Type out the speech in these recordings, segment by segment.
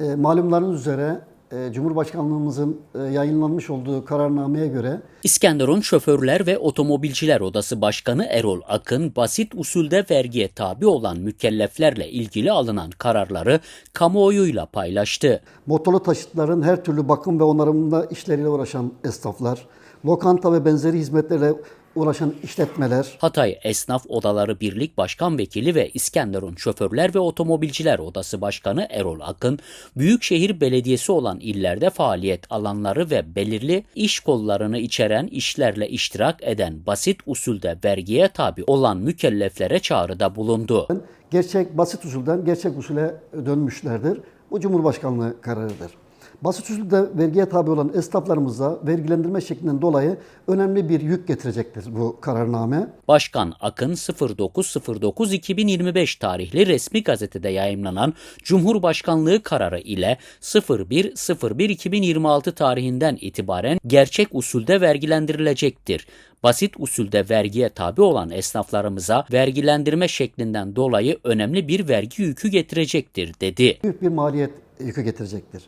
E, malumlarınız üzere e, Cumhurbaşkanlığımızın e, yayınlanmış olduğu kararnameye göre İskenderun Şoförler ve Otomobilciler Odası Başkanı Erol Akın, basit usulde vergiye tabi olan mükelleflerle ilgili alınan kararları kamuoyuyla paylaştı. motorlu taşıtların her türlü bakım ve onarımında işleriyle uğraşan esnaflar, lokanta ve benzeri hizmetlerle uğraşan işletmeler, Hatay Esnaf Odaları Birlik Başkan Vekili ve İskenderun Şoförler ve Otomobilciler Odası Başkanı Erol Akın, Büyükşehir Belediyesi olan illerde faaliyet alanları ve belirli iş kollarını içeren işlerle iştirak eden basit usulde vergiye tabi olan mükelleflere çağrıda bulundu. gerçek basit usulden gerçek usule dönmüşlerdir. Bu Cumhurbaşkanlığı kararıdır. Basit usulde vergiye tabi olan esnaflarımıza vergilendirme şeklinden dolayı önemli bir yük getirecektir bu kararname. Başkan Akın 09.09.2025 tarihli resmi gazetede yayımlanan Cumhurbaşkanlığı kararı ile 01.01.2026 tarihinden itibaren gerçek usulde vergilendirilecektir. Basit usulde vergiye tabi olan esnaflarımıza vergilendirme şeklinden dolayı önemli bir vergi yükü getirecektir dedi. büyük bir maliyet yükü getirecektir.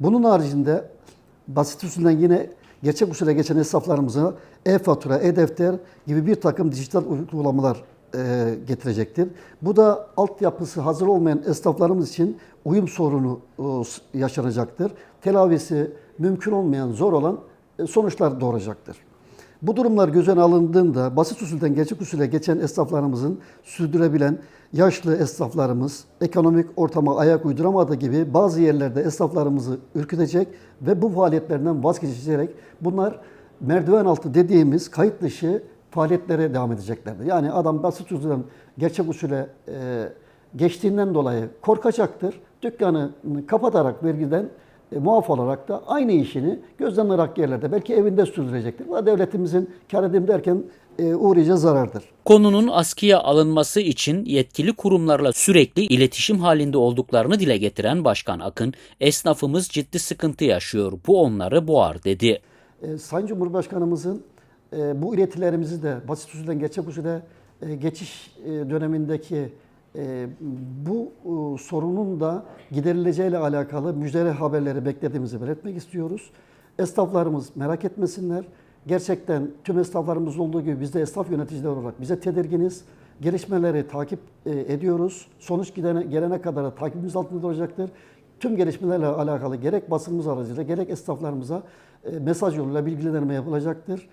Bunun haricinde basit usulden yine gerçek usule geçen esnaflarımıza e-fatura, e-defter gibi bir takım dijital uygulamalar e, getirecektir. Bu da altyapısı hazır olmayan esnaflarımız için uyum sorunu e, yaşanacaktır. Telafisi mümkün olmayan, zor olan e, sonuçlar doğuracaktır. Bu durumlar göz önüne alındığında basit usulden gerçek usule geçen esnaflarımızın sürdürebilen yaşlı esnaflarımız ekonomik ortama ayak uyduramadığı gibi bazı yerlerde esnaflarımızı ürkütecek ve bu faaliyetlerinden vazgeçecek bunlar merdiven altı dediğimiz kayıt dışı faaliyetlere devam edeceklerdir. Yani adam basit usulden gerçek usule e, geçtiğinden dolayı korkacaktır. Dükkanı kapatarak vergiden e, muaf olarak da aynı işini gözden ırak yerlerde belki evinde sürdürecektir. Bu da devletimizin kar edeyim derken e, uğrayacağı zarardır. Konunun askıya alınması için yetkili kurumlarla sürekli iletişim halinde olduklarını dile getiren Başkan Akın, esnafımız ciddi sıkıntı yaşıyor, bu onları boğar dedi. E, Sayın Cumhurbaşkanımızın e, bu iletilerimizi de basit usulden gerçek usule e, geçiş e, dönemindeki e, bu sorunun da giderileceğiyle alakalı müjdeli haberleri beklediğimizi belirtmek istiyoruz. Esnaflarımız merak etmesinler. Gerçekten tüm esnaflarımız olduğu gibi biz de esnaf yöneticiler olarak bize tedirginiz. Gelişmeleri takip e, ediyoruz. Sonuç gidene, gelene kadar da takibimiz altında olacaktır. Tüm gelişmelerle alakalı gerek basınımız aracılığıyla gerek esnaflarımıza e, mesaj yoluyla bilgilendirme yapılacaktır.